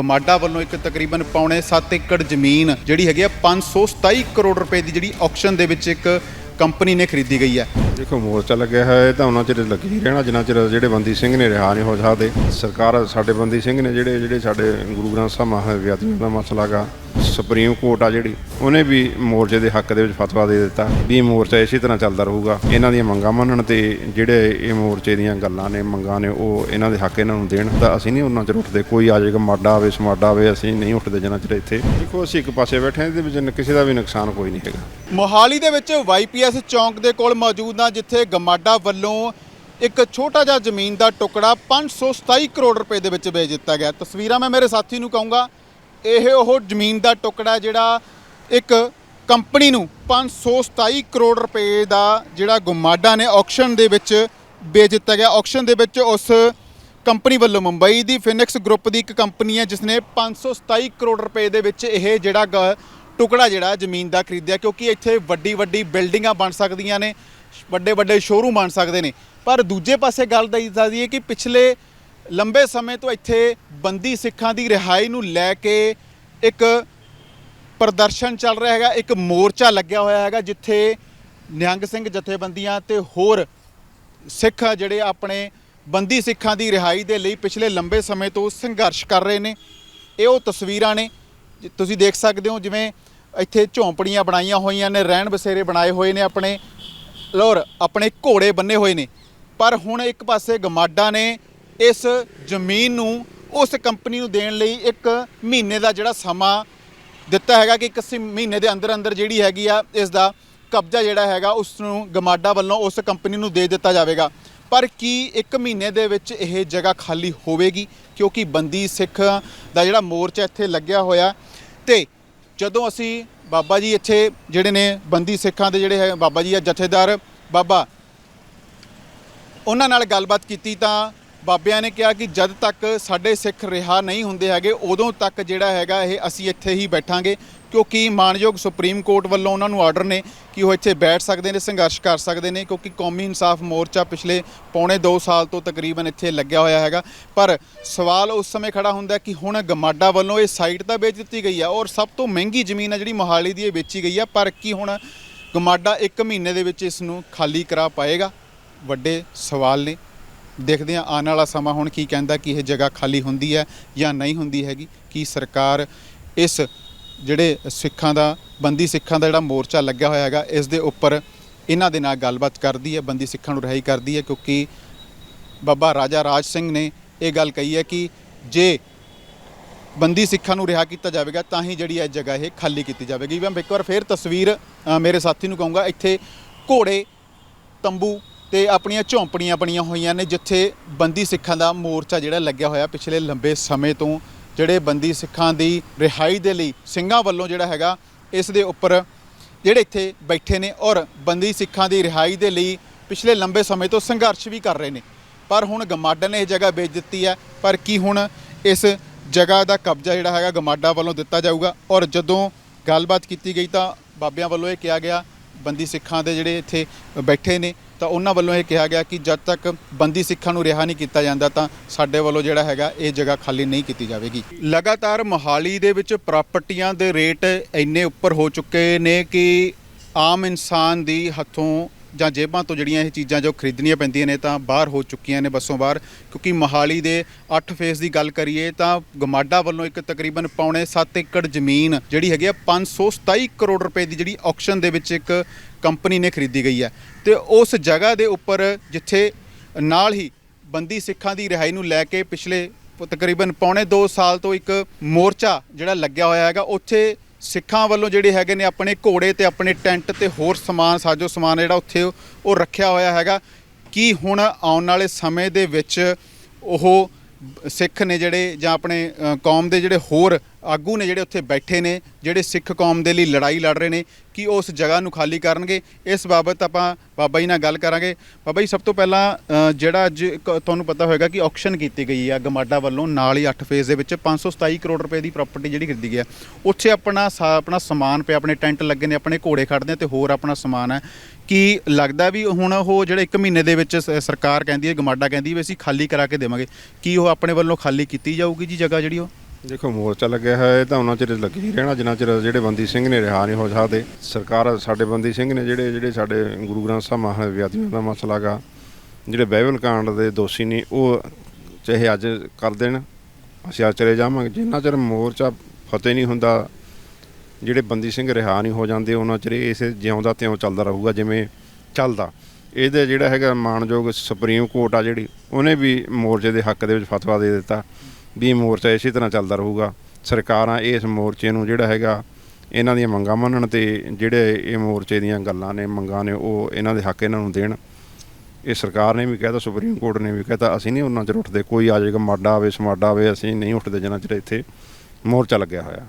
ਗਮਾਡਾ ਵੱਲੋਂ ਇੱਕ ਤਕਰੀਬਨ ਪੌਣੇ 7 ਏਕੜ ਜ਼ਮੀਨ ਜਿਹੜੀ ਹੈਗੀ ਆ 527 ਕਰੋੜ ਰੁਪਏ ਦੀ ਜਿਹੜੀ ਆਕਸ਼ਨ ਦੇ ਵਿੱਚ ਇੱਕ ਕੰਪਨੀ ਨੇ ਖਰੀਦੀ ਗਈ ਹੈ। ਦੇਖੋ, ਮੋਰਚਾ ਲੱਗਿਆ ਹੋਇਆ ਹੈ ਤਾਂ ਉਹਨਾਂ ਚਿਰ ਲੱਗੀ ਹੀ ਰਹਿਣਾ, ਜਿੰਨਾ ਚਿਰ ਜਿਹੜੇ ਬੰਦੀ ਸਿੰਘ ਨੇ ਰਿਹਾ ਨਹੀਂ ਹੋ ਸਕਦੇ। ਸਰਕਾਰ, ਸਾਡੇ ਬੰਦੀ ਸਿੰਘ ਨੇ ਜਿਹੜੇ ਜਿਹੜੇ ਸਾਡੇ ਗੁਰੂ ਗ੍ਰੰਥ ਸਾਹਿਬ ਮਹਾਵਿਆਦੀਆਂ ਦਾ ਮਸਲਾ ਗਾ ਸੁਪਰੀਮ ਕੋਰਟ ਆ ਜਿਹੜੀ, ਉਹਨੇ ਵੀ ਮੋਰਚੇ ਦੇ ਹੱਕ ਦੇ ਵਿੱਚ ਫਤਵਾ ਦੇ ਦਿੱਤਾ ਵੀ ਇਹ ਮੋਰਚਾ ਇਸੇ ਤਰ੍ਹਾਂ ਚੱਲਦਾ ਰਹੂਗਾ। ਇਹਨਾਂ ਦੀਆਂ ਮੰਗਾਂ ਮੰਨਣ ਤੇ ਜਿਹੜੇ ਇਹ ਮੋਰਚੇ ਦੀਆਂ ਗੱਲਾਂ ਨੇ, ਮੰਗਾਂ ਨੇ, ਉਹ ਇਹਨਾਂ ਦੇ ਹੱਕ ਇਹਨਾਂ ਨੂੰ ਦੇਣ, ਤਾਂ ਅਸੀਂ ਨਹੀਂ ਉਹਨਾਂ ਚਿਰ ਉੱਠਦੇ। ਕੋਈ ਆ ਜਾਏਗਾ, ਮਾਡਾ ਆਵੇ, ਸਮਾਡਾ ਆਵੇ, ਅਸੀਂ ਨਹੀਂ ਉੱਠਦੇ ਜਿੰਨਾ ਚਿਰ ਇੱਥੇ। ਦੇਖੋ, ਅਸੀਂ ਇੱਕ ਪਾਸੇ ਬੈਠੇ ਹਾਂ, ਇਹਦੇ ਵਿੱਚ ਕਿਸੇ ਦਾ ਵੀ ਨੁਕਸਾਨ ਕੋਈ ਨਹੀਂ ਹੈਗਾ। ਮੋਹਾਲੀ ਦੇ ਵਿੱਚ ਵਾਈਪੀਐਸ ਚੌਂਕ ਦੇ ਕੋਲ ਮੌਜੂਦ ਹਾਂ ਜਿੱਥੇ ਗਮਾਡਾ ਵੱਲੋਂ ਇੱਕ ਛੋਟਾ ਜਿਹਾ ਜ਼ਮੀਨ ਦਾ ਟੁਕੜਾ 527 ਕਰੋੜ ਰੁਪਏ ਦੇ ਵਿੱਚ ਵੇਚ ਦਿੱਤਾ ਗਿਆ। ਤਸਵੀਰਾਂ ਮੈਂ ਮੇਰੇ ਸਾਥੀ ਨੂੰ ਕਹੂੰਗਾ, ਇਹ ਉਹ ਜ਼ਮੀਨ ਦਾ ਟੁਕੜਾ ਜਿਹੜਾ ਇੱਕ ਕੰਪਨੀ ਨੂੰ 527 ਕਰੋੜ ਰੁਪਏ ਦਾ ਜਿਹੜਾ ਗਮਾਡਾ ਨੇ ਆਕਸ਼ਨ ਦੇ ਵਿੱਚ ਵੇਚ ਦਿੱਤਾ ਗਿਆ। ਆਕਸ਼ਨ ਦੇ ਵਿੱਚ ਉਸ ਕੰਪਨੀ ਵੱਲੋਂ ਮੁੰਬਈ ਦੀ ਫਿਨਿਕਸ ਗਰੁੱਪ ਦੀ ਇੱਕ ਕੰਪਨੀ ਹੈ ਜਿਸ ਨੇ 527 ਕਰੋੜ ਰੁਪਏ ਦੇ ਵਿੱਚ ਇਹ ਜਿਹੜਾ ਗ- ਟੁਕੜਾ ਜਿਹੜਾ ਜ਼ਮੀਨ ਦਾ ਖਰੀਦਿਆ, ਕਿਉਂਕਿ ਇੱਥੇ ਵੱਡੀ ਵੱਡੀ ਬਿਲਡਿੰਗਾਂ ਬਣ ਸਕਦੀਆਂ ਨੇ। ਵੱਡੇ ਵੱਡੇ ਸ਼ੋਰੂਮ ਬਣ ਸਕਦੇ ਨੇ। ਪਰ ਦੂਜੇ ਪਾਸੇ ਗੱਲ ਦਾ ਇਹ ਹੈ ਕਿ ਪਿਛਲੇ ਲੰਬੇ ਸਮੇਂ ਤੋਂ ਇੱਥੇ ਬੰਦੀ ਸਿੱਖਾਂ ਦੀ ਰਿਹਾਈ ਨੂੰ ਲੈ ਕੇ ਇੱਕ ਪ੍ਰਦਰਸ਼ਨ ਚੱਲ ਰਿਹਾ ਹੈਗਾ, ਇੱਕ ਮੋਰਚਾ ਲੱਗਿਆ ਹੋਇਆ ਹੈਗਾ, ਜਿੱਥੇ ਨਿਹੰਗ ਸਿੰਘ ਜਥੇਬੰਦੀਆਂ ਤੇ ਹੋਰ ਸਿੱਖ ਜਿਹੜੇ ਆਪਣੇ ਬੰਦੀ ਸਿੱਖਾਂ ਦੀ ਰਿਹਾਈ ਦੇ ਲਈ ਪਿਛਲੇ ਲੰਬੇ ਸਮੇਂ ਤੋਂ ਸੰਘਰਸ਼ ਕਰ ਰਹੇ ਨੇ। ਇਹ ਉਹ ਤਸਵੀਰਾਂ ਨੇ ਤੁਸੀਂ ਦੇਖ ਸਕਦੇ ਹੋ ਜਿਵੇਂ ਇੱਥੇ ਝੌਂਪੜੀਆਂ ਬਣਾਈਆਂ ਹੋਈਆਂ ਨੇ, ਰਹਿਣ ਬਸੇਰੇ ਬਣਾਏ ਹੋਏ ਨੇ ਆਪਣੇ। ਲੋਰ, ਆਪਣੇ ਘੋੜੇ ਬੰਨੇ ਹੋਏ ਨੇ। ਪਰ ਹੁਣ ਇੱਕ ਪਾਸੇ ਗਮਾਡਾ ਨੇ ਇਸ ਜ਼ਮੀਨ ਨੂੰ ਉਸ ਕੰਪਨੀ ਨੂੰ ਦੇਣ ਲਈ ਇੱਕ ਮਹੀਨੇ ਦਾ ਜਿਹੜਾ ਸਮਾਂ ਦਿੱਤਾ ਹੈਗਾ ਕਿ ਇੱਕ ਸੀ- ਮਹੀਨੇ ਦੇ ਅੰਦਰ ਅੰਦਰ ਜਿਹੜੀ ਹੈਗੀ ਆ, ਇਸ ਦਾ ਕਬਜ਼ਾ ਜਿਹੜਾ ਹੈਗਾ, ਉਸ ਨੂੰ ਗਮਾਡਾ ਵੱਲੋਂ ਉਸ ਕੰਪਨੀ ਨੂੰ ਦੇ ਦਿੱਤਾ ਜਾਵੇਗਾ। ਪਰ ਕੀ ਇੱਕ ਮਹੀਨੇ ਦੇ ਵਿੱਚ ਇਹ ਜਗ੍ਹਾ ਖਾਲੀ ਹੋਵੇਗੀ? ਕਿਉਂਕਿ ਬੰਦੀ ਸਿੱਖ ਦਾ ਜਿਹੜਾ ਮੋਰਚਾ ਇੱਥੇ ਲੱਗਿਆ ਹੋਇਆ ਤੇ ਜਦੋਂ ਅਸੀਂ ਬਾਬਾ ਜੀ ਇੱਥੇ ਜਿਹੜੇ ਨੇ ਬੰਦੀ ਸਿੱਖਾਂ ਦੇ ਜਿਹੜੇ ਹੈ, ਬਾਬਾ ਜੀ ਆ ਜਥੇਦਾਰ, ਬਾਬਾ। ਉਹਨਾਂ ਨਾਲ ਗੱਲਬਾਤ ਕੀਤੀ ਤਾਂ ਬਾਬਿਆਂ ਨੇ ਕਿਹਾ ਕਿ ਜਦ ਤੱਕ ਸਾਡੇ ਸਿੱਖ ਰਿਹਾ ਨਹੀਂ ਹੁੰਦੇ ਹੈਗੇ, ਉਦੋਂ ਤੱਕ ਜਿਹੜਾ ਹੈਗਾ ਇਹ ਅਸੀਂ ਇੱਥੇ ਹੀ ਬੈਠਾਂਗੇ। ਕਿਉਂਕਿ ਮਾਨਯੋਗ ਸੁਪਰੀਮ ਕੋਰਟ ਵੱਲੋਂ ਉਹਨਾਂ ਨੂੰ ਆਰਡਰ ਨੇ ਕਿ ਉਹ ਇੱਥੇ ਬੈਠ ਸਕਦੇ ਨੇ, ਸੰਘਰਸ਼ ਕਰ ਸਕਦੇ ਨੇ, ਕਿਉਂਕਿ ਕੌਮੀ ਇਨਸਾਫ ਮੋਰਚਾ ਪਿਛਲੇ ਪੌਣੇ 2 ਸਾਲ ਤੋਂ ਤਕਰੀਬਨ ਇੱਥੇ ਲੱਗਿਆ ਹੋਇਆ ਹੈਗਾ। ਪਰ ਸਵਾਲ ਉਸ ਸਮੇਂ ਖੜਾ ਹੁੰਦਾ ਕਿ ਹੁਣ ਗਮਾਡਾ ਵੱਲੋਂ ਇਹ ਸਾਈਟ ਤਾਂ ਵੇਚ ਦਿੱਤੀ ਗਈ ਹੈ ਔਰ ਸਭ ਤੋਂ ਮਹਿੰਗੀ ਜ਼ਮੀਨ ਹੈ ਜਿਹੜੀ ਮੋਹਾਲੀ ਦੀ ਇਹ ਵੇਚੀ ਗਈ ਹੈ ਪਰ ਕੀ ਹੁਣ ਗਮਾਡਾ 1 ਮਹੀਨੇ ਦੇ ਵਿੱਚ ਇਸ ਨੂੰ ਖਾਲੀ ਕਰਾ ਪਾਏਗਾ? ਵੱਡੇ ਸਵਾਲ ਨੇ। ਦੇਖਦੇ ਹਾਂ, ਆਉਣ ਵਾਲਾ ਸਮਾਂ ਹੁਣ ਕੀ ਕਹਿੰਦਾ ਕਿ ਇਹ ਜਗ੍ਹਾ ਖਾਲੀ ਹੁੰਦੀ ਹੈ ਜਾਂ ਨਹੀਂ ਹੁੰਦੀ ਹੈਗੀ, ਕੀ ਸਰਕਾਰ ਇਸ ਜਿਹੜੇ ਸਿੱਖਾਂ ਦਾ, ਬੰਦੀ ਸਿੱਖਾਂ ਦਾ ਜਿਹੜਾ ਮੋਰਚਾ ਲੱਗਿਆ ਹੋਇਆ ਹੈਗਾ, ਇਸ ਦੇ ਉੱਪਰ ਇਹਨਾਂ ਦੇ ਨਾਲ ਗੱਲਬਾਤ ਕਰਦੀ ਹੈ, ਬੰਦੀ ਸਿੱਖਾਂ ਨੂੰ ਰਿਹਾਈ ਕਰਦੀ ਹੈ, ਕਿਉਂਕਿ ਬਾਬਾ ਰਾਜਾ ਰਾਜ ਸਿੰਘ ਨੇ ਇਹ ਗੱਲ ਕਹੀ ਹੈ ਕਿ ਜੇ ਬੰਦੀ ਸਿੱਖਾਂ ਨੂੰ ਰਿਹਾ ਕੀਤਾ ਜਾਵੇਗਾ, ਤਾਂ ਹੀ ਜਿਹੜੀ ਇਹ ਜਗ੍ਹਾ ਇਹ ਖਾਲੀ ਕੀਤੀ ਜਾਵੇਗੀ। ਮੈਂ ਇੱਕ ਵਾਰ ਫੇਰ ਤਸਵੀਰ ਮੇਰੇ ਸਾਥੀ ਨੂੰ ਕਹੂੰਗਾ, ਇੱਥੇ ਘੋੜੇ, ਤੰਬੂ ਤੇ ਆਪਣੀਆਂ ਝੌਂਪੜੀਆਂ ਬਣੀਆਂ ਹੋਈਆਂ ਨੇ, ਜਿੱਥੇ ਬੰਦੀ ਸਿੱਖਾਂ ਦਾ ਮੋਰਚਾ ਜਿਹੜਾ ਲੱਗਿਆ ਹੋਇਆ ਪਿਛਲੇ ਲੰਬੇ ਸਮੇਂ ਤੋਂ ਜਿਹੜੇ ਬੰਦੀ ਸਿੱਖਾਂ ਦੀ ਰਿਹਾਈ ਦੇ ਲਈ ਸਿੰਘਾਂ ਵੱਲੋਂ ਜਿਹੜਾ ਹੈਗਾ, ਇਸ ਦੇ ਉੱਪਰ ਜਿਹੜੇ ਇੱਥੇ ਬੈਠੇ ਨੇ ਔਰ ਬੰਦੀ ਸਿੱਖਾਂ ਦੀ ਰਿਹਾਈ ਦੇ ਲਈ ਪਿਛਲੇ ਲੰਬੇ ਸਮੇਂ ਤੋਂ ਸੰਘਰਸ਼ ਵੀ ਕਰ ਰਹੇ ਨੇ। ਪਰ ਹੁਣ ਗਮਾਡਾ ਨੇ ਇਹ ਜਗ੍ਹਾ ਵੇਚ ਦਿੱਤੀ ਹੈ। ਪਰ ਕੀ ਹੁਣ ਇਸ ਜਗ੍ਹਾ ਦਾ ਕਬਜ਼ਾ ਜਿਹੜਾ ਹੈਗਾ ਗਮਾਡਾ ਵੱਲੋਂ ਦਿੱਤਾ ਜਾਊਗਾ? ਔਰ ਜਦੋਂ ਗੱਲਬਾਤ ਕੀਤੀ ਗਈ ਤਾਂ ਬਾਬਿਆਂ ਵੱਲੋਂ ਇਹ ਕਿਹਾ ਗਿਆ, ਬੰਦੀ ਸਿੱਖਾਂ ਦੇ ਜਿਹੜੇ ਇੱਥੇ ਬੈਠੇ ਨੇ ਤਾਂ ਉਹਨਾਂ ਵੱਲੋਂ ਇਹ ਕਿਹਾ ਗਿਆ ਕਿ ਜਦ ਤੱਕ ਬੰਦੀ ਸਿੱਖਾਂ ਨੂੰ ਰਿਹਾ ਨਹੀਂ ਕੀਤਾ ਜਾਂਦਾ ਤਾਂ ਸਾਡੇ ਵੱਲੋਂ ਜਿਹੜਾ ਹੈਗਾ ਇਹ ਜਗ੍ਹਾ ਖਾਲੀ ਨਹੀਂ ਕੀਤੀ ਜਾਵੇਗੀ। ਲਗਾਤਾਰ ਮੋਹਾਲੀ ਦੇ ਵਿੱਚ ਪ੍ਰਾਪਰਟੀਆਂ ਦੇ ਰੇਟ ਇੰਨੇ ਉੱਪਰ ਹੋ ਚੁੱਕੇ ਨੇ ਕਿ ਆਮ ਇਨਸਾਨ ਦੀ ਹੱਥੋਂ ਜਾਂ ਜੇਬਾਂ ਤੋਂ ਜਿਹੜੀਆਂ ਇਹ ਚੀਜ਼ਾਂ ਜੋ ਖਰੀਦਣੀਆਂ ਪੈਂਦੀਆਂ ਨੇ ਤਾਂ ਬਾਹਰ ਹੋ ਚੁੱਕੀਆਂ ਨੇ ਬੱਸੋਂ ਬਾਹਰ। ਕਿਉਂਕਿ ਮੋਹਾਲੀ ਦੇ 8 ਫੇਸ ਦੀ ਗੱਲ ਕਰੀਏ ਤਾਂ ਗਮਾਡਾ ਵੱਲੋਂ ਇੱਕ ਤਕਰੀਬਨ ਪੌਣੇ 7 ਏਕੜ ਜ਼ਮੀਨ ਜਿਹੜੀ ਹੈਗੀ ਆ 527 ਕਰੋੜ ਰੁਪਏ ਦੀ ਜਿਹੜੀ ਆਕਸ਼ਨ ਦੇ ਵਿੱਚ ਇੱਕ ਕੰਪਨੀ ਨੇ ਖਰੀਦੀ ਗਈ ਹੈ। ਤੇ ਉਸ ਜਗ੍ਹਾ ਦੇ ਉੱਪਰ ਜਿੱਥੇ ਨਾਲ ਹੀ ਬੰਦੀ ਸਿੱਖਾਂ ਦੀ ਰਿਹਾਈ ਨੂੰ ਲੈ ਕੇ ਪਿਛਲੇ ਤਕਰੀਬਨ ਪੌਣੇ 2 ਸਾਲ ਤੋਂ ਇੱਕ ਮੋਰਚਾ ਜਿਹੜਾ ਲੱਗਿਆ ਹੋਇਆ ਹੈਗਾ, ਉੱਥੇ ਸਿੱਖਾਂ ਵੱਲੋਂ ਜਿਹੜੇ ਹੈਗੇ ਨੇ ਆਪਣੇ ਘੋੜੇ ਤੇ ਆਪਣੇ ਟੈਂਟ ਤੇ ਹੋਰ ਸਮਾਨ, ਸਾਜੋ ਸਮਾਨ ਜਿਹੜਾ ਉੱਥੇ ਉਹ ਰੱਖਿਆ ਹੋਇਆ ਹੈਗਾ। ਕੀ ਹੁਣ ਆਉਣ ਵਾਲੇ ਸਮੇਂ ਦੇ ਵਿੱਚ ਉਹ ਸਿੱਖ ਨੇ ਜਿਹੜੇ ਜਾਂ ਆਪਣੇ ਕੌਮ ਦੇ ਜਿਹੜੇ ਹੋਰ ਆਗੂ ਨੇ ਜਿਹੜੇ ਉੱਥੇ ਬੈਠੇ ਨੇ, ਜਿਹੜੇ ਸਿੱਖ ਕੌਮ ਦੇ ਲਈ ਲੜਾਈ ਲੜ ਰਹੇ ਨੇ, ਕਿ ਉਹ ਉਸ ਜਗ੍ਹਾ ਨੂੰ ਖਾਲੀ ਕਰਨਗੇ? ਇਸ ਬਾਬਤ ਆਪਾਂ ਬਾਬਾ ਜੀ ਨਾਲ ਗੱਲ ਕਰਾਂਗੇ। ਬਾਬਾ ਜੀ, ਸਭ ਤੋਂ ਪਹਿਲਾਂ ਜਿਹੜਾ ਅੱਜ ਇੱਕ ਤੁਹਾਨੂੰ ਪਤਾ ਹੋਵੇਗਾ ਕਿ ਆਕਸ਼ਨ ਕੀਤੀ ਗਈ ਆ ਗਮਾਡਾ ਵੱਲੋਂ, ਨਾਲ ਹੀ 8 ਫੇਜ਼ ਦੇ ਵਿੱਚ 527 ਕਰੋੜ ਰੁਪਏ ਦੀ ਪ੍ਰਾਪਰਟੀ ਜਿਹੜੀ ਖਰੀਦੀ ਗਈ ਹੈ। ਉੱਥੇ ਆਪਣਾ ਸਾ- ਆਪਣਾ ਸਮਾਨ ਪਿਆ, ਆਪਣੇ ਟੈਂਟ ਲੱਗੇ ਨੇ, ਆਪਣੇ ਘੋੜੇ ਖੜਦੇ ਨੇ ਤੇ ਹੋਰ ਆਪਣਾ ਸਮਾਨ ਹੈ। ਕੀ ਲੱਗਦਾ ਵੀ ਹੁਣ ਉਹ ਜਿਹੜੇ 1 ਮਹੀਨੇ ਦੇ ਵਿੱਚ ਸ- ਸਰਕਾਰ ਕਹਿੰਦੀ ਹੈ, ਗਮਾਡਾ ਕਹਿੰਦੀ ਵੀ ਅਸੀਂ ਖਾਲੀ ਕਰਾ ਕੇ ਦੇਵਾਂਗੇ। ਕੀ ਉਹ ਆਪਣੇ ਵੱਲੋਂ ਖਾਲੀ ਕੀਤੀ ਜਾਊਗੀ ਜੀ ਜਗ੍ਹਾ ਜਿਹੜੀ ਉਹ? ਦੇਖੋ, ਮੋਰਚਾ ਲੱਗਿਆ ਹੋਇਆ, ਇਹ ਤਾਂ ਉਹਨਾਂ ਚਿਰ ਲੱਗੀ ਹੀ ਰਹਿਣਾ, ਜਿੰਨਾ ਚਿਰ ਜਿਹੜੇ ਬੰਦੀ ਸਿੰਘ ਨੇ ਰਿਹਾ ਨਹੀਂ ਹੋ ਸਕਦੇ। ਸਰਕਾਰ, ਸਾਡੇ ਬੰਦੀ ਸਿੰਘ ਨੇ ਜਿਹੜੇ ਜਿਹੜੇ ਸਾਡੇ ਗੁਰੂ ਗ੍ਰੰਥ ਸਾਹਿਬ ਮਹਾਰਾਜ ਵਿਆਦੀਆਂ ਦਾ ਮਸਲਾ ਗਾ ਜਿਹੜੇ ਬਾਈਬਲ ਕਾਂਡ ਦੇ ਦੋਸ਼ੀ ਨੇ, ਉਹ ਚਾਹੇ ਅੱਜ ਕਰ ਦੇਣ, ਅਸੀਂ ਅੱਜ ਚਲੇ ਜਾਵਾਂਗੇ। ਜਿੰਨਾ ਚਿਰ ਮੋਰਚਾ ਫਤਿਹ ਨਹੀਂ ਹੁੰਦਾ ਜਿਹੜੇ ਬੰਦੀ ਸਿੰਘ ਰਿਹਾ ਨਹੀਂ ਹੋ ਜਾਂਦੇ, ਉਹਨਾਂ ਚਿਰ ਇਹ ਇਸੇ ਜਿਉਂਦਾ ਤਿਉਂ ਚੱਲਦਾ ਰਹੂਗਾ, ਜਿਵੇਂ ਚੱਲਦਾ। ਇਹਦੇ ਜਿਹੜਾ ਹੈਗਾ ਮਾਨਯੋਗ ਸੁਪਰੀਮ ਕੋਰਟ ਆ ਜਿਹੜੀ, ਉਹਨੇ ਵੀ ਮੋਰਚੇ ਦੇ ਹੱਕ ਦੇ ਵਿੱਚ ਫਤਵਾ ਦੇ ਦਿੱਤਾ ਵੀ ਇਹ ਮੋਰਚਾ ਇਸੇ ਤਰ੍ਹਾਂ ਚੱਲਦਾ ਰਹੂਗਾ। ਸਰਕਾਰਾਂ ਇਸ ਮੋਰਚੇ ਨੂੰ ਜਿਹੜਾ ਹੈਗਾ, ਇਹਨਾਂ ਦੀਆਂ ਮੰਗਾਂ ਮੰਨਣ ਤੇ ਜਿਹੜੇ ਇਹ ਮੋਰਚੇ ਦੀਆਂ ਗੱਲਾਂ ਨੇ, ਮੰਗਾਂ ਨੇ, ਉਹ ਇਹਨਾਂ ਦੇ ਹੱਕ ਇਹਨਾਂ ਨੂੰ ਦੇਣ। ਇਹ ਸਰਕਾਰ ਨੇ ਵੀ ਕਹਿਤਾ ਸੁਪਰੀਮ ਕੋਰਟ ਨੇ ਵੀ ਕਹਿਤਾ, ਅਸੀਂ ਨਹੀਂ ਉਹਨਾਂ ਚਿਰ ਉੱਠਦੇ, ਕੋਈ ਆ ਜਾਏਗਾ, ਮਾਡਾ ਆਵੇ, ਸਮਾਡਾ ਆਵੇ, ਅਸੀਂ ਨਹੀਂ ਉੱਠਦੇ ਜਿੰਨਾ ਚਿਰ ਇੱਥੇ ਮੋਰਚਾ ਲੱਗਿਆ ਹੋਇਆ।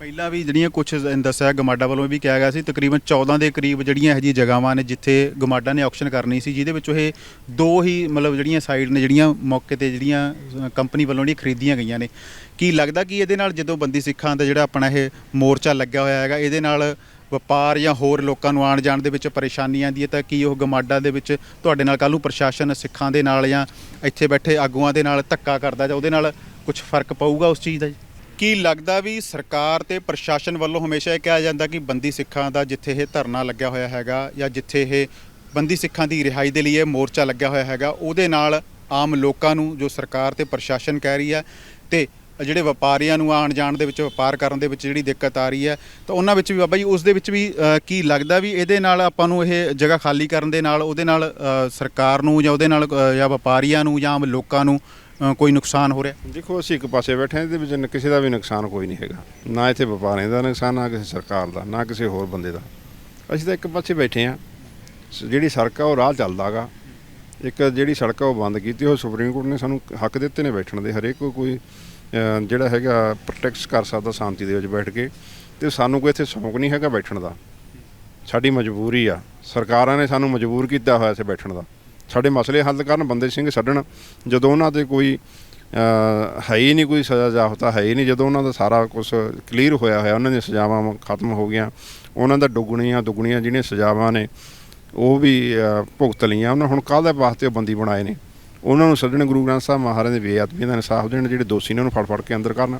ਪਹਿਲਾਂ ਵੀ ਜਿਹੜੀਆਂ ਕੁਝ ਦੱਸਿਆ ਗਮਾਡਾ ਵੱਲੋਂ ਵੀ ਕਿਹਾ ਗਿਆ ਸੀ, ਤਕਰੀਬਨ 14 ਦੇ ਕਰੀਬ ਜਿਹੜੀਆਂ ਇਹ ਜਿਹੀ ਜਗ੍ਹਾਵਾਂ ਨੇ ਜਿੱਥੇ ਗਮਾਡਾ ਨੇ ਆਕਸ਼ਨ ਕਰਨੀ ਸੀ, ਜਿਹਦੇ ਵਿੱਚ ਉਹ ਦੋ ਹੀ ਮਤਲਬ ਜਿਹੜੀਆਂ ਸਾਈਡ ਨੇ, ਜਿਹੜੀਆਂ ਮੌਕੇ ਤੇ ਜਿਹੜੀਆਂ ਕੰਪਨੀ ਵੱਲੋਂ ਜਿਹੜੀਆਂ ਖਰੀਦੀਆਂ ਗਈਆਂ ਨੇ। ਕੀ ਲੱਗਦਾ ਕਿ ਇਹਦੇ ਨਾਲ ਜਦੋਂ ਬੰਦੀ ਸਿੱਖਾਂ ਦਾ ਜਿਹੜਾ ਆਪਣਾ ਇਹ ਮੋਰਚਾ ਲੱਗਿਆ ਹੋਇਆ ਹੈਗਾ, ਇਹਦੇ ਨਾਲ ਵਪਾਰ ਜਾਂ ਹੋਰ ਲੋਕਾਂ ਨੂੰ ਆਉਣ ਜਾਣ ਦੇ ਵਿੱਚ ਪਰੇਸ਼ਾਨੀ ਆਉਂਦੀ ਹੈ ਤਾਂ ਕੀ ਉਹ ਗਮਾਡਾ ਦੇ ਵਿੱਚ ਤੁਹਾਡੇ ਨਾਲ ਕੱਲ੍ਹ ਨੂੰ ਪ੍ਰਸ਼ਾਸਨ ਸਿੱਖਾਂ ਦੇ ਨਾਲ ਜਾਂ ਇੱਥੇ ਬੈਠੇ ਆਗੂਆਂ ਦੇ ਨਾਲ ਧੱਕਾ ਕਰਦਾ ਜਾਂ ਉਹਦੇ ਨਾਲ ਕੁਝ ਫ਼ਰਕ ਪਊਗਾ ਉਸ ਚੀਜ਼ ਦਾ ਜੀ? ਕੀ ਲੱਗਦਾ ਵੀ ਸਰਕਾਰ ਤੇ ਪ੍ਰਸ਼ਾਸਨ ਵੱਲੋਂ ਹਮੇਸ਼ਾ ਇਹ ਕਿਹਾ ਜਾਂਦਾ ਕਿ ਬੰਦੀ ਸਿੱਖਾਂ ਦਾ ਜਿੱਥੇ ਇਹ ਧਰਨਾ ਲੱਗਿਆ ਹੋਇਆ ਹੈਗਾ ਜਾਂ ਜਿੱਥੇ ਇਹ ਬੰਦੀ ਸਿੱਖਾਂ ਦੀ ਰਿਹਾਈ ਦੇ ਲਈ ਇਹ ਮੋਰਚਾ ਲੱਗਿਆ ਹੋਇਆ ਹੈਗਾ, ਉਹਦੇ ਨਾਲ ਆਮ ਲੋਕਾਂ ਨੂੰ ਜੋ ਸਰਕਾਰ ਤੇ ਪ੍ਰਸ਼ਾਸਨ ਕਹਿ ਰਹੀ ਹੈ ਤੇ ਜਿਹੜੇ ਵਪਾਰੀਆਂ ਨੂੰ ਆਉਣ ਜਾਣ ਦੇ ਵਿੱਚ, ਵਪਾਰ ਕਰਨ ਦੇ ਵਿੱਚ ਜਿਹੜੀ ਦਿੱਕਤ ਆ ਰਹੀ ਹੈ, ਤਾਂ ਉਹਨਾਂ ਵਿੱਚ ਵੀ ਬਾਬਾ ਜੀ, ਉਸ ਦੇ ਵਿੱਚ ਵੀ ਕੀ ਲੱਗਦਾ ਵੀ ਇਹਦੇ ਨਾਲ ਆਪਾਂ ਨੂੰ ਇਹ ਜਗ੍ਹਾ ਖਾਲੀ ਕਰਨ ਦੇ ਨਾਲ, ਉਹਦੇ ਨਾਲ ਸਰਕਾਰ ਨੂੰ ਜਾਂ ਉਹਦੇ ਨਾਲ ਜਾਂ ਵਪਾਰੀਆਂ ਨੂੰ ਜਾਂ ਆਮ ਲੋਕਾਂ ਨੂੰ ਅ, ਕੋਈ ਨੁਕਸਾਨ ਹੋ ਰਿਹਾ? ਦੇਖੋ ਅਸੀਂ ਇੱਕ ਪਾਸੇ ਬੈਠੇ ਹਾਂ ਇਹਦੇ ਵਿੱਚ ਨ- ਕਿਸੇ ਦਾ ਵੀ ਨੁਕਸਾਨ ਕੋਈ ਨਹੀਂ ਹੈਗਾ। ਨਾ ਇੱਥੇ ਵਪਾਰੀਆਂ ਦਾ ਨੁਕਸਾਨ ਨਾ ਕਿਸੇ ਸਰਕਾਰ ਦਾ ਨਾ ਕਿਸੇ ਹੋਰ ਬੰਦੇ ਦਾ। ਅਸੀਂ ਤਾਂ ਇੱਕ ਪਾਸੇ ਬੈਠੇ ਹਾਂ। ਸ- ਜਿਹੜੀ ਸੜਕ ਆ ਉਹ ਰਾਹ ਚੱਲਦਾਗਾ ਇੱਕ ਜਿਹੜੀ ਸੜਕ ਆ ਉਹ ਬੰਦ ਕੀਤੀ ਉਹ ਸੁਪਰੀਮ ਕੋਰਟ ਨੇ ਸਾਨੂੰ ਹੱਕ ਦਿੱਤੇ ਨੇ ਬੈਠਣ ਦੇ। ਹਰੇਕ ਕੋਈ ਕੋਈ ਅ, ਜਿਹੜਾ ਹੈਗਾ ਪ੍ਰੋਟੈਕਟ ਕਰ ਸਕਦਾ ਸ਼ਾਂਤੀ ਦੇ ਵਿੱਚ ਬੈਠ ਕੇ। ਤੇ ਸਾਨੂੰ ਕੋਈ ਇੱਥੇ ਸ਼ੌਂਕ ਨਹੀਂ ਹੈਗਾ ਬੈਠਣ ਦਾ। ਸਾਡੀ ਮਜਬੂਰੀ ਆ। ਸਰਕਾਰਾਂ ਨੇ ਸਾਨੂੰ ਮਜਬੂਰ ਕੀਤਾ ਹੋਇਆ ਇੱਥੇ ਬੈਠਣ ਦਾ। ਸਾਡੇ ਮਸਲੇ ਹੱਲ ਕਰਨ, ਬੰਦੇ ਸਿੰਘ ਛੱਡਣ, ਜਦੋਂ ਉਹਨਾਂ ਤੇ ਕੋਈ ਹੈ ਹੀ ਨਹੀਂ ਕੋਈ ਸਜ਼ਾ ਜਾਫਤਾ ਹੈ ਹੀ ਨਹੀਂ, ਜਦੋਂ ਉਹਨਾਂ ਦਾ ਸਾਰਾ ਕੁਝ ਕਲੀਅਰ ਹੋਇਆ ਹੋਇਆ, ਉਹਨਾਂ ਦੀਆਂ ਸਜ਼ਾਵਾਂ ਖਤਮ ਹੋ ਗਈਆਂ, ਉਹਨਾਂ ਦਾ ਡੁੱਗਣੀਆਂ ਦੁੱਗਣੀਆਂ ਜਿਹੜੀਆਂ ਸਜ਼ਾਵਾਂ ਨੇ, ਉਹ ਵੀ ਭੁਗਤ ਲਈਆਂ, ਉਹਨਾਂ ਹੁਣ ਕਾਹਦੇ ਵਾਸਤੇ ਉਹ ਬੰਦੀ ਬਣਾਏ ਨੇ? ਉਹਨਾਂ ਨੂੰ ਸੱਜਣ ਗੁਰੂ ਗ੍ਰੰਥ ਸਾਹਿਬ ਮਹਾਰਾਜ ਦੇ ਬੇਅਦਬੀ ਦਾ ਇਨਸਾਫ ਦੇਣ, ਜਿਹੜੇ ਦੋਸ਼ੀ ਨੇ ਉਹਨੂੰ ਫੜ ਫੜ ਕੇ ਅੰਦਰ ਕਰਨ,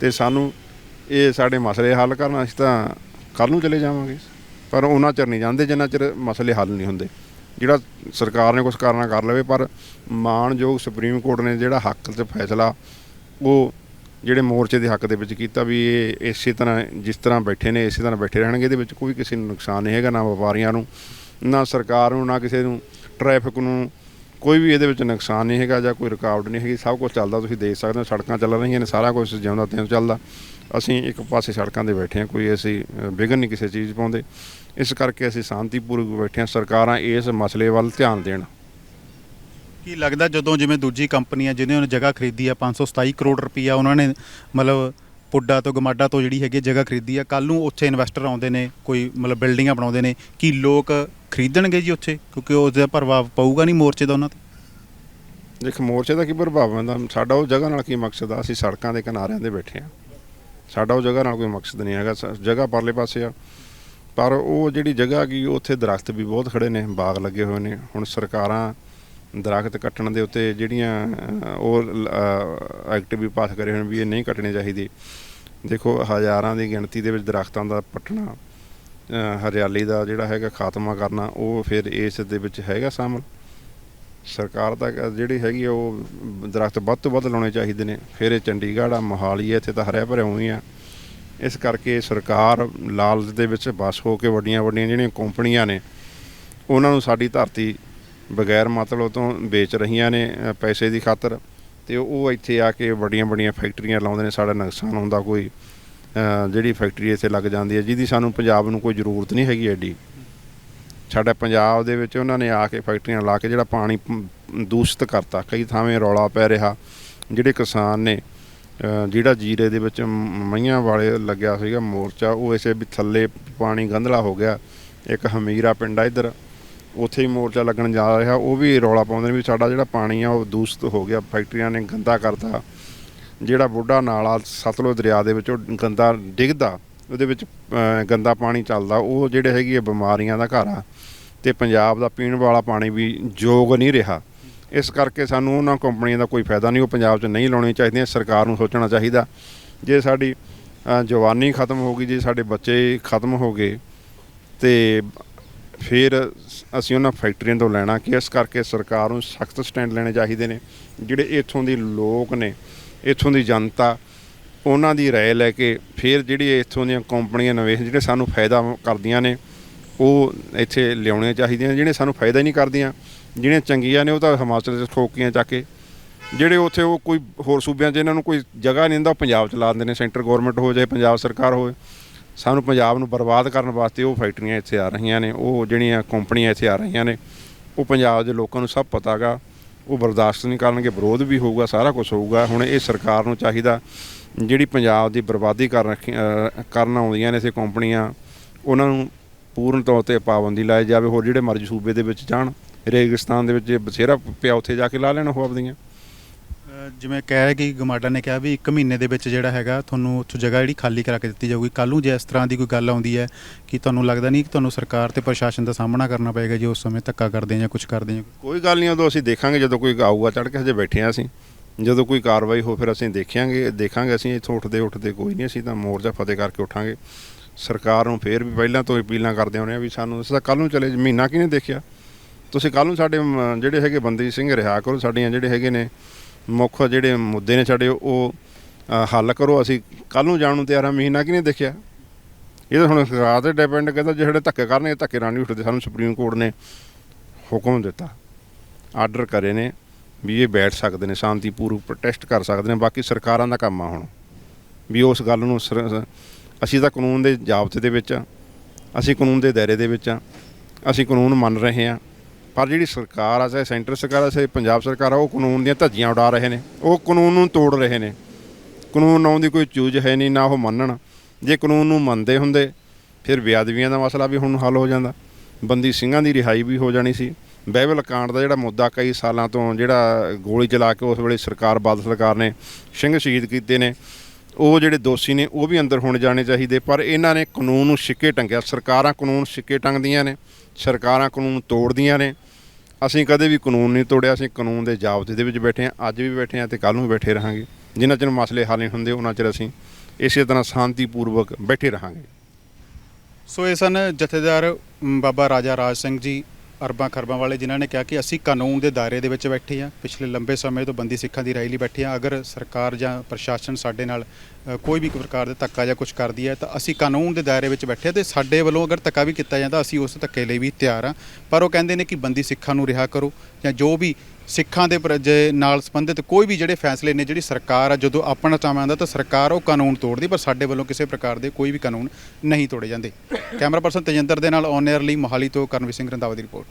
ਤੇ ਸਾਨੂੰ ਇਹ ਸਾਡੇ ਮਸਲੇ ਹੱਲ ਕਰਨ, ਅਸੀਂ ਤਾਂ ਕੱਲ ਨੂੰ ਚਲੇ ਜਾਵਾਂਗੇ। ਪਰ ਉਹਨਾਂ ਚਿਰ ਨਹੀਂ ਜਾਂਦੇ, ਜਿੰਨਾ ਚਿਰ ਮਸਲੇ ਹੱਲ ਨਹੀਂ ਹੁੰਦੇ। ਜਿਹੜਾ ਸਰਕਾਰ ਨੇ ਕੁਝ ਕਰਨਾ ਕਰ ਲਵੇ, ਪਰ ਮਾਣਯੋਗ ਸੁਪਰੀਮ ਕੋਰਟ ਨੇ ਜਿਹੜਾ ਹੱਕ 'ਚ ਫੈਸਲਾ ਉਹ ਜਿਹੜੇ ਮੋਰਚੇ ਦੇ ਹੱਕ ਦੇ ਵਿੱਚ ਕੀਤਾ ਵੀ ਇਹ ਇਸੇ ਤਰ੍ਹਾਂ, ਜਿਸ ਤਰ੍ਹਾਂ ਬੈਠੇ ਨੇ, ਇਸੇ ਤਰ੍ਹਾਂ ਬੈਠੇ ਰਹਿਣਗੇ, ਇਹਦੇ ਵਿੱਚ ਕੋਈ ਕਿਸੇ ਨੂੰ ਨੁਕਸਾਨ ਨਹੀਂ ਹੈਗਾ, ਨਾ ਵਪਾਰੀਆਂ ਨੂੰ, ਨਾ ਸਰਕਾਰ ਨੂੰ, ਨਾ ਕਿਸੇ ਨੂੰ, ਟ੍ਰੈਫਿਕ ਨੂੰ ਕੋਈ ਵੀ ਇਹਦੇ ਵਿੱਚ ਨੁਕਸਾਨ ਨਹੀਂ ਹੈਗਾ ਜਾਂ ਕੋਈ ਰੁਕਾਵਟ ਨਹੀਂ ਹੈਗੀ ਸਭ ਕੁਝ ਚੱਲਦਾ ਤੁਸੀਂ ਦੇਖ ਸਕਦੇ ਹੋ ਸੜਕਾਂ ਚੱਲ ਰਹੀਆਂ ਨੇ ਸਾਰਾ ਕੁਝ ਜਿਉਂਦਾ ਤਿਉਂ ਚੱਲਦਾ। ਅਸੀਂ ਇੱਕ ਪਾਸੇ ਸੜਕਾਂ ਦੇ ਬੈਠੇ ਹਾਂ ਕੋਈ ਅਸੀਂ ਅ, ਵਿਘਨ ਨਹੀਂ ਕਿਸੇ ਚੀਜ਼ ਪਾਉਂਦੇ। ਇਸ ਕਰਕੇ ਅਸੀਂ ਸ਼ਾਂਤੀਪੂਰਵਕ ਬੈਠੇ ਹਾਂ ਸਰਕਾਰਾਂ ਇਸ ਮਸਲੇ ਵੱਲ ਧਿਆਨ ਦੇਣ। ਕੀ ਲੱਗਦਾ ਜਦੋਂ ਜਿਵੇਂ ਦੂਜੀ ਕੰਪਨੀ ਆ ਜਿਹਨੇ ਉਹਨੇ ਜਗ੍ਹਾ ਖਰੀਦੀ ਆ 527 ਕਰੋੜ ਰੁਪਈਆ ਉਹਨਾਂ ਨੇ ਮਤਲਬ ਪੁੱਡਾ ਤੋਂ ਗਮਾਡਾ ਤੋਂ ਜਿਹੜੀ ਹੈਗੀ ਜਗ੍ਹਾ ਖਰੀਦੀ ਆ। ਕੱਲ ਨੂੰ ਉੱਥੇ ਇਨਵੈਸਟਰ ਆਉਂਦੇ ਨੇ, ਕੋਈ ਮਤਲਬ ਬਿਲਡਿੰਗਾਂ ਬਣਾਉਂਦੇ ਨੇ ਕੀ ਲੋਕ ਖਰੀਦਣਗੇ ਜੀ ਉੱਥੇ, ਕਿਉਂਕਿ ਉਸ ਦਾ ਪ੍ਰਭਾਵ ਪਊਗਾ ਨਹੀਂ ਮੋਰਚੇ ਦਾ ਉਹਨਾਂ ਤੇ? ਦੇਖ, ਮੋਰਚੇ ਦਾ ਕੀ ਪ੍ਰਭਾਵ ਪੈਂਦਾ ਸਾਡਾ ਉਹ ਜਗ੍ਹਾ ਨਾਲ ਕੀ ਮਕਸਦ ਆ? ਅਸੀਂ ਸੜਕਾਂ ਦੇ ਕਿਨਾਰਿਆਂ ਦੇ ਬੈਠੇ ਆ ਸਾਡਾ ਉਹ ਜਗ੍ਹਾ ਨਾਲ ਕੋਈ ਮਕਸਦ ਨਹੀਂ ਹੈਗਾ। ਜਗ੍ਹਾ ਪਰਲੇ ਪਾਸੇ ਆ। ਪਰ ਉਹ ਜਿਹੜੀ ਜਗ੍ਹਾ ਕੀ ਉੱਥੇ ਦਰਖਤ ਵੀ ਬਹੁਤ ਖੜੇ ਨੇ, ਬਾਗ ਲੱਗੇ ਹੋਏ ਨੇ। ਹੁਣ ਸਰਕਾਰਾਂ ਦਰਖਤ ਕੱਟਣ ਦੇ ਉੱਤੇ ਜਿਹੜੀਆਂ ਉਹ ਐਕਟ ਵੀ ਪਾਸ ਕਰੇ ਹੋਣ ਵੀ ਇਹ ਨਹੀਂ ਕੱਟਣੇ ਚਾਹੀਦੇ। ਦੇਖੋ, ਹਜ਼ਾਰਾਂ ਦੀ ਗਿਣਤੀ ਦੇ ਵਿੱਚ ਦਰਖਤਾਂ ਦਾ ਪੱਟਣਾ ਹਰਿਆਲੀ ਦਾ ਜਿਹੜਾ ਹੈਗਾ ਖਾਤਮਾ ਕਰਨਾ, ਉਹ ਫਿਰ ਇਸ ਦੇ ਵਿੱਚ ਹੈਗਾ ਸ਼ਾਮਲ। ਸਰਕਾਰ ਤਾਂ ਜਿਹੜੀ ਹੈਗੀ ਆ, ਉਹ ਦਰਖਤ ਵੱਧ ਤੋਂ ਵੱਧ ਲਾਉਣੇ ਚਾਹੀਦੇ ਨੇ। ਫਿਰ ਇਹ ਚੰਡੀਗੜ੍ਹ ਆ, ਮੋਹਾਲੀ ਆ, ਇੱਥੇ ਤਾਂ ਹਰਿਆ ਭਰਿਆ ਉਵੇਂ ਆ। ਇਸ ਕਰਕੇ ਸਰਕਾਰ ਲਾਲਚ ਦੇ ਵਿੱਚ ਬਸ ਹੋ ਕੇ ਵੱਡੀਆਂ ਵੱਡੀਆਂ ਜਿਹੜੀਆਂ ਕੰਪਨੀਆਂ ਨੇ, ਉਹਨਾਂ ਨੂੰ ਸਾਡੀ ਧਰਤੀ ਬਗੈਰ ਮਤਲਬ ਤੋਂ ਵੇਚ ਰਹੀਆਂ ਨੇ ਪੈਸੇ ਦੀ ਖਾਤਰ। ਤੇ ਉਹ ਇੱਥੇ ਆ ਕੇ ਵੱਡੀਆਂ ਵੱਡੀਆਂ ਫੈਕਟਰੀਆਂ ਲਾਉਂਦੇ ਨੇ, ਸਾਡਾ ਨੁਕਸਾਨ ਹੁੰਦਾ ਕੋਈ ਜਿਹੜੀ ਫੈਕਟਰੀ ਇੱਥੇ ਲੱਗ ਜਾਂਦੀ ਹੈ, ਜਿਹਦੀ ਸਾਨੂੰ ਪੰਜਾਬ ਨੂੰ ਕੋਈ ਜ਼ਰੂਰਤ ਨਹੀਂ ਹੈਗੀ ਐਡੀ। ਸਾਡਾ ਪੰਜਾਬ ਦੇ ਵਿੱਚ ਉਹਨਾਂ ਨੇ ਆ ਕੇ ਫੈਕਟਰੀਆਂ ਲਾ ਕੇ ਜਿਹੜਾ ਪਾਣੀ ਦੂਸ਼ਿਤ ਕਰਤਾ। ਕਈ ਥਾਵੇਂ ਰੌਲਾ ਪੈ ਰਿਹਾ। ਜਿਹੜੇ ਕਿਸਾਨ ਨੇ ਜਿਹੜਾ ਜੀਰੇ ਦੇ ਵਿੱਚ ਮ- ਮਈਆਂ ਵਾਲੇ ਲੱਗਿਆ ਸੀਗਾ ਮੋਰਚਾ, ਉਹ ਇਸੇ ਵੀ ਥੱਲੇ ਪਾਣੀ ਗੰਧਲਾ ਹੋ ਗਿਆ। ਇੱਕ ਹਮੀਰਾ ਪਿੰਡ ਆ ਇੱਧਰ। ਉੱਥੇ ਹੀ ਮੋਰਚਾ ਲੱਗਣ ਜਾ ਰਿਹਾ, ਉਹ ਵੀ ਰੌਲਾ ਪਾਉਂਦੇ ਨੇ ਵੀ ਸਾਡਾ ਜਿਹੜਾ ਪਾਣੀ ਆ ਉਹ ਦੂਸ਼ਿਤ ਹੋ ਗਿਆ, ਫੈਕਟਰੀਆਂ ਨੇ ਗੰਦਾ ਕਰਤਾ। ਜਿਹੜਾ ਬੁੱਢਾ ਨਾਲਾ ਸਤਲੁਜ ਦਰਿਆ ਦੇ ਵਿੱਚ ਉਹ ਗੰਦਾ ਡਿੱਗਦਾ, ਉਹਦੇ ਵਿੱਚ ਗੰਦਾ ਪਾਣੀ ਚੱਲਦਾ, ਉਹ ਜਿਹੜੇ ਹੈਗੀ ਆ ਬਿਮਾਰੀਆਂ ਦਾ ਘਰ ਆ, ਤੇ ਪੰਜਾਬ ਦਾ ਪੀਣ ਵਾਲਾ ਪਾਣੀ ਵੀ ਯੋਗ ਨਹੀਂ ਰਿਹਾ। ਇਸ ਕਰਕੇ ਸਾਨੂੰ ਉਹਨਾਂ ਕੰਪਨੀਆਂ ਦਾ ਕੋਈ ਫਾਇਦਾ ਨਹੀਂ, ਉਹ ਪੰਜਾਬ 'ਚ ਨਹੀਂ ਲਾਉਣੀਆਂ ਚਾਹੀਦੀਆਂ, ਸਰਕਾਰ ਨੂੰ ਸੋਚਣਾ ਚਾਹੀਦਾ। ਜੇ ਸਾਡੀ ਜਵਾਨੀ ਖਤਮ ਹੋ ਗਈ, ਜੇ ਸਾਡੇ ਬੱਚੇ ਖਤਮ ਹੋ ਗਏ, ਤੇ ਫਿਰ ਅਸੀਂ ਉਹਨਾਂ ਫੈਕਟਰੀਆਂ ਤੋਂ ਲੈਣਾ ਕਿ ਇਸ ਕਰਕੇ ਸਰਕਾਰ ਨੂੰ ਸਖਤ ਸਟੈਂਡ ਲੈਣੇ ਚਾਹੀਦੇ ਨੇ। ਜਿਹੜੇ ਇੱਥੋਂ ਦੇ ਲੋਕ ਨੇ, ਇੱਥੋਂ ਦੀ ਜਨਤਾ, ਉਹਨਾਂ ਦੀ ਰਾਏ ਲੈ ਕੇ ਫਿਰ ਜਿਹੜੀ ਇੱਥੋਂ ਦੀਆਂ ਕੰਪਨੀਆਂ ਨਿਵੇਸ਼ ਜਿਹੜੇ ਸਾਨੂੰ ਫਾਇਦਾ ਕਰਦੀਆਂ ਨੇ, ਉਹ ਇੱਥੇ ਲਿਆਉਣੀਆਂ ਚਾਹੀਦੀਆਂ। ਨੇ ਜਿਹੜੇ ਸਾਨੂੰ ਫਾਇਦਾ ਹੀ ਨਹੀਂ ਕਰਦੀਆਂ, ਜਿਹੜੀਆਂ ਚੰਗੀਆਂ ਨੇ, ਉਹ ਤਾਂ ਹਿਮਾਚਲ 'ਚ ਠੋਕੀਆਂ ਚੱਕ ਕੇ। ਜਿਹੜੇ ਉੱਥੇ ਉਹ ਕੋਈ ਹੋਰ ਸੂਬਿਆਂ 'ਚ ਇਹਨਾਂ ਨੂੰ ਕੋਈ ਜਗ੍ਹਾ ਨਹੀਂ ਹੁੰਦਾ ਉਹ ਪੰਜਾਬ 'ਚ ਲਾ ਦਿੰਦੇ ਨੇ। ਸੈਂਟਰ ਗਵਰਨਮੈਂਟ ਹੋ ਜਾਏ, ਪੰਜਾਬ ਸਰਕਾਰ ਹੋਵੇ। ਸਾਨੂੰ ਪੰਜਾਬ ਨੂੰ ਬਰਬਾਦ ਕਰਨ ਵਾਸਤੇ ਉਹ ਫੈਕਟਰੀਆਂ ਇੱਥੇ ਆ ਰਹੀਆਂ ਨੇ, ਉਹ ਜਿਹੜੀਆਂ ਕੰਪਨੀਆਂ ਇੱਥੇ ਆ ਰਹੀਆਂ ਨੇ, ਉਹ ਪੰਜਾਬ ਦੇ ਲੋਕਾਂ ਨੂੰ ਸਭ ਪਤਾਗਾ ਉਹ ਬਰਦਾਸ਼ਤ ਨਹੀਂ ਕਰਨਗੇ, ਵਿਰੋਧ ਵੀ ਹੋਊਗਾ, ਸਾਰਾ ਕੁਝ ਹੋਊਗਾ। ਹੁਣ ਇਹ ਸਰਕਾਰ ਨੂੰ ਚਾਹੀਦਾ ਜਿਹੜੀ ਪੰਜਾਬ ਦੀ ਬਰਬਾਦੀ ਕਰ ਰੱਖੀ ਕਰਨ ਆਉਂਦੀਆਂ ਨੇ ਇਥੇ ਕੰਪਨੀਆਂ, ਉਹਨਾਂ ਨੂੰ ਪੂਰਨ ਤੌਰ ਤੇ ਪਾਬੰਦੀ ਲਾਈ ਜਾਵੇ, ਹੋਰ ਜਿਹੜੇ ਮਰਜ਼ੀ ਸੂਬੇ ਦੇ ਵਿੱਚ ਜਾਣ, ਰੇਗਿਸਤਾਨ ਦੇ ਵਿੱਚ ਜੇ ਬਥੇਰਾ ਪਿਆ, ਉੱਥੇ ਜਾ ਕੇ ਲਾ ਲੈਣ ਉਹ ਆਪਦੀਆਂ। ਜਿਵੇਂ ਕਹਿ ਕਿ ਗਮਾਡਾ ਨੇ ਕਿਹਾ ਵੀ 1 ਮਹੀਨੇ ਦੇ ਵਿੱਚ ਜਿਹੜਾ ਹੈਗਾ ਤੁਹਾਨੂੰ ਉੱਥੋਂ ਜਗ੍ਹਾ ਜਿਹੜੀ ਖਾਲੀ ਕਰਾ ਕੇ ਦਿੱਤੀ ਜਾਊਗੀ। ਕੱਲ ਨੂੰ ਜੇ ਇਸ ਤਰ੍ਹਾਂ ਦੀ ਕੋਈ ਗੱਲ ਆਉਂਦੀ ਹੈ ਕਿ ਤੁਹਾਨੂੰ ਲੱਗਦਾ ਨਹੀਂ ਕਿ ਤੁਹਾਨੂੰ ਸਰਕਾਰ ਤੇ ਪ੍ਰਸ਼ਾਸਨ ਦਾ ਸਾਹਮਣਾ ਕਰਨਾ ਪਏਗਾ ਜੇ, ਉਸ ਸਮੇਂ ਧੱਕਾ ਕਰਦੇ ਆ ਜਾਂ ਕੁਝ ਕਰਦੇ ਆ ਕੋਈ ਗੱਲ ਨਹੀਂ, ਉਦੋਂ ਅਸੀਂ ਦੇਖਾਂਗੇ, ਜਦੋਂ ਕੋਈ ਆਊਗਾ ਚੜ ਕੇ ਹਜੇ ਬੈਠੇ ਹਾਂ ਅਸੀਂ। ਜਦੋਂ ਕੋਈ ਕਾਰਵਾਈ ਹੋ ਫਿਰ ਅਸੀਂ ਦੇਖਾਂਗੇ ਦੇਖਾਂਗੇ ਅਸੀਂ, ਇੱਥੋਂ ਉੱਠਦੇ ਉੱਠਦੇ ਕੋਈ ਨਹੀਂ, ਅਸੀਂ ਤਾਂ ਮੋਰਚਾ ਫਤਿਹ ਕਰਕੇ ਉੱਠਾਂਗੇ। ਸਰਕਾਰ ਨੂੰ ਫੇਰ ਵੀ ਪਹਿਲਾਂ ਤੋਂ ਅਪੀਲਾਂ ਕਰਦੇ ਆਉਂਦੇ ਆ ਵੀ ਸਾਨੂੰ ਅਸੀਂ ਤਾਂ ਕੱਲ ਨੂੰ ਚਲੇ, ਮਹੀਨਾ ਕਿਹਨੇ ਦੇਖਿਆ? ਤੁਸੀਂ ਕੱਲ ਨੂੰ ਸਾਡੇ ਜਿਹੜੇ ਹੈਗੇ ਬੰਦੀ ਸਿੰਘ ਰਿਹਾ ਕਰੋ, ਸਾਡੀਆਂ ਜਿਹੜੇ ਹੈਗੇ ਨੇ ਮੁੱਖ ਜਿਹੜੇ ਮੁੱਦੇ ਨੇ ਸਾਡੇ, ਉਹ ਹੱਲ ਕਰੋ। ਅਸੀਂ ਕੱਲ ਨੂੰ ਜਾਣ ਨੂੰ ਤਿਆਰ ਹਾਂ, ਮਹੀਨਾ ਨਹੀਂ ਦੇਖਿਆ। ਇਹ ਤਾਂ ਹੁਣ ਸਰਕਾਰ ਤੇ ਡਿਪੈਂਡ ਕਰਦਾ ਜਿਹੜੇ ਧੱਕੇ ਕਰਨਗੇ ਧੱਕੇ ਨਾਲ ਨਹੀਂ ਉੱਠਦੇ। ਸਾਨੂੰ ਸੁਪਰੀਮ ਕੋਰਟ ਨੇ ਹੁਕਮ ਦਿੱਤਾ। ਆਰਡਰ ਕਰੇ ਨੇ ਵੀ ਇਹ ਬੈਠ ਸਕਦੇ ਨੇ, ਸ਼ਾਂਤੀਪੂਰਵਕ ਪ੍ਰੋਟੈਸਟ ਕਰ ਸਕਦੇ ਨੇ। ਬਾਕੀ ਸਰਕਾਰਾਂ ਦਾ ਕੰਮ ਆ ਹੁਣ। ਵੀ ਉਸ ਗੱਲ ਨੂੰ ਅਸੀਂ ਤਾਂ ਕਾਨੂੰਨ ਦੇ ਜਾਬਤੇ ਦੇ ਵਿੱਚ ਆ। ਅਸੀਂ ਕਾਨੂੰਨ ਦੇ ਦਾਇਰੇ ਦੇ ਵਿੱਚ ਆ। ਅਸੀਂ ਕਾਨੂੰਨ ਮੰਨ ਰਹੇ ਆ ਪਰ ਜਿਹੜੀ ਸਰਕਾਰ ਆ, ਚਾਹੇ ਸੈਂਟਰ ਸਰਕਾਰ ਆ, ਚਾਹੇ ਪੰਜਾਬ ਸਰਕਾਰ ਆ, ਉਹ ਕਾਨੂੰਨ ਦੀਆਂ ਧੱਜੀਆਂ ਉਡਾ ਰਹੇ ਨੇ। ਉਹ ਕਾਨੂੰਨ ਨੂੰ ਤੋੜ ਰਹੇ ਨੇ। ਕਾਨੂੰਨ ਨਾਉਣ ਦੀ ਕੋਈ ਚੂਜ ਹੈ ਨਹੀਂ, ਨਾ ਉਹ ਮੰਨਣ। ਜੇ ਕਾਨੂੰਨ ਨੂੰ ਮੰਨਦੇ ਹੁੰਦੇ, ਫਿਰ ਵਿਆਦਵੀਆਂ ਦਾ ਮਸਲਾ ਵੀ ਹੁਣ ਹੱਲ ਹੋ ਜਾਂਦਾ। ਬੰਦੀ ਸਿੰਘਾਂ ਦੀ ਰਿਹਾਈ ਵੀ ਹੋ ਜਾਣੀ ਸੀ। ਬਹਿਬਲ ਕਾਂਡ ਦਾ ਜਿਹੜਾ ਮੁੱਦਾ ਕਈ ਸਾਲਾਂ ਤੋਂ ਜਿਹੜਾ ਗੋਲੀ ਚਲਾ ਕੇ ਉਸ ਵੇਲੇ ਸਰਕਾਰ, ਬਾਦਲ ਸਰਕਾਰ ਨੇ ਸਿੰਘ ਸ਼ਹੀਦ ਕੀਤੇ ਨੇ, ਉਹ ਜਿਹੜੇ ਦੋਸ਼ੀ ਨੇ, ਉਹ ਵੀ ਅੰਦਰ ਹੋਣ ਜਾਣੇ ਚਾਹੀਦੇ। ਪਰ ਇਹਨਾਂ ਨੇ ਕਾਨੂੰਨ ਨੂੰ ਸਿੱਕੇ ਟੰਗਿਆ। ਸਰਕਾਰਾਂ ਕਾਨੂੰਨ ਸਿੱਕੇ ਟੰਗਦੀਆਂ ਨੇ। ਸਰਕਾਰਾਂ ਕਾਨੂੰਨ ਤੋੜਦੀਆਂ ਨੇ। ਅਸੀਂ ਕਦੇ ਵੀ ਕਾਨੂੰਨ ਨਹੀਂ ਤੋੜਿਆ, ਅਸੀਂ ਕਾਨੂੰਨ ਦੇ ਜਾਬਤੇ ਦੇ ਵਿੱਚ ਬੈਠੇ ਹਾਂ, ਅੱਜ ਵੀ ਬੈਠੇ ਹਾਂ ਤੇ ਕੱਲ ਨੂੰ ਵੀ ਬੈਠੇ ਰਹਾਂਗੇ। ਜਿੰਨਾ ਚਿਰ ਮਸਲੇ ਹੱਲ ਨਹੀਂ ਹੁੰਦੇ, ਉਹਨਾਂ ਚਿਰ ਅਸੀਂ ਇਸੇ ਤਰ੍ਹਾਂ ਸ਼ਾਂਤੀਪੂਰਵਕ ਬੈਠੇ ਰਹਾਂਗੇ। ਸੋ ਇਹ ਸਨ ਜਥੇਦਾਰ ਬਾਬਾ ਰਾਜਾ ਰਾਜ ਸਿੰਘ ਜੀ ਅਰਬਾਂ ਖਰਬਾਂ ਵਾਲੇ ਜਿਨ੍ਹਾਂ ਨੇ ਕਿਹਾ ਕਿ ਅਸੀਂ ਕਾਨੂੰਨ ਦੇ ਦਾਇਰੇ ਦੇ ਵਿੱਚ ਬੈਠੇ ਹਾਂ, ਪਿਛਲੇ ਲੰਬੇ ਸਮੇਂ ਤੋਂ ਬੰਦੀ ਸਿੱਖਾਂ ਦੀ ਰਾਈ ਲਈ ਬੈਠੇ ਹਾਂ। ਅਗਰ ਸਰਕਾਰ ਜਾਂ ਪ੍ਰਸ਼ਾਸਨ ਸਾਡੇ ਨਾਲ ਕੋਈ ਵੀ ਪ੍ਰਕਾਰ ਦਾ ਧੱਕਾ ਜਾਂ ਕੁਝ ਕਰਦੀ ਹੈ, ਤਾਂ ਅਸੀਂ ਕਾਨੂੰਨ ਦੇ ਦਾਇਰੇ ਵਿੱਚ ਬੈਠੇ ਹਾਂ ਤੇ ਸਾਡੇ ਵੱਲੋਂ ਅਗਰ ਧੱਕਾ ਵੀ ਕੀਤਾ ਜਾਂਦਾ, ਅਸੀਂ ਉਸ ਧੱਕੇ ਲਈ ਵੀ ਤਿਆਰ ਹਾਂ। ਪਰ ਉਹ ਕਹਿੰਦੇ ਨੇ ਕਿ ਬੰਦੀ ਸਿੱਖਾਂ ਨੂੰ ਰਿਹਾ ਕਰੋ ਜਾਂ ਜੋ ਵੀ ਸਿੱਖਾਂ ਦੇ ਪ੍ਰ- ਜੇ ਨਾਲ ਸੰਬੰਧਿਤ ਕੋਈ ਵੀ ਜਿਹੜੇ ਫੈਸਲੇ ਨੇ ਜਿਹੜੀ ਸਰਕਾਰ ਆ, ਜਦੋਂ ਆਪਣਾ ਚਾਹ ਆਉਂਦਾ ਤਾਂ ਸਰਕਾਰ ਉਹ ਕਾਨੂੰਨ ਤੋੜਦੀ, ਪਰ ਸਾਡੇ ਵੱਲੋਂ ਕਿਸੇ ਪ੍ਰਕਾਰ ਦੇ ਕੋਈ ਵੀ ਕਾਨੂੰਨ ਨਹੀਂ ਤੋੜੇ ਜਾਂਦੇ। ਕੈਮਰਾ ਪਰਸਨ ਤੇਜਿੰਦਰ ਦੇ ਨਾਲ ਔਨ 에ਅਰ ਲਈ ਮੋਹਾਲੀ ਤੋਂ ਕਰਨਵੀਰ ਸਿੰਘ ਰੰਧਾਵਾ ਦੀ ਰਿਪੋਰਟ।